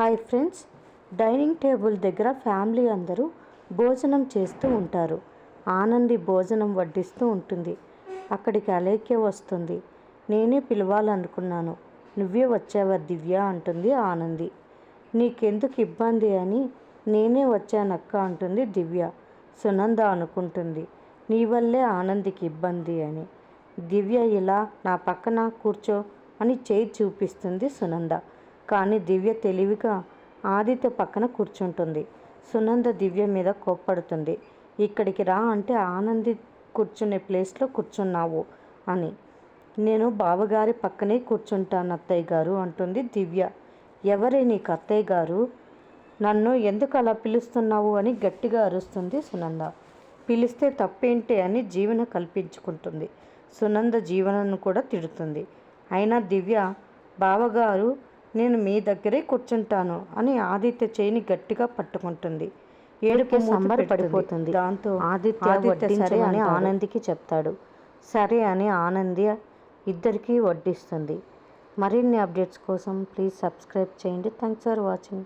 Hi friends. Dining table దగ్గర family అందరూ భోజనం చేస్తూ ఉంటారు. ఆనంది భోజనం వడ్డిస్తూ ఉంటుంది. అక్కడికి అలేఖ్య వస్తుంది. నేనే పిలవాలనుకున్నాను. నువ్వే వచ్చావా దివ్య? అంటుంది ఆనంది. నీకెందుకు ఇబ్బంది అని నేనే వచ్చానక్క అంటుంది దివ్య. సునంద అనుకుంటుంది. నీ వల్లే ఆనందికి ఇబ్బంది అని. దివ్య ఇలా నా పక్కన కూర్చో అని చేయి చూపిస్తుంది సునంద. కానీ దివ్య తెలివిగా ఆదిత్య పక్కన కూర్చుంటుంది. సునంద దివ్య మీద కోప్పడుతుంది. ఇక్కడికి రా అంటే ఆనంది కూర్చునే ప్లేస్లో కూర్చున్నావు అని. నేను బావగారి పక్కనే కూర్చుంటాను అత్తయ్య గారు అంటుంది దివ్య. ఎవరే నీకు అత్తయ్య గారు? నన్ను ఎందుకు అలా పిలుస్తున్నావు అని గట్టిగా అరుస్తుంది సునంద. పిలిస్తే తప్పేంటి అని జీవన కల్పించుకుంటుంది. సునంద జీవనను కూడా తిడుతుంది. అయినా దివ్య బావగారు నేను మీ దగ్గరే కూర్చుంటాను అని ఆదిత్య చేయిని గట్టిగా పట్టుకుంటుంది. ఏడుపు సంబర పడిపోతుంది దాంతో ఆదిత్య సరే అని ఆనందికి చెప్తాడు. సరే అని ఆనంది ఇద్దరికీ వడ్డిస్తుంది. మరిన్ని అప్డేట్స్ కోసం ప్లీజ్ సబ్స్క్రైబ్ చేయండి. Thanks for watching.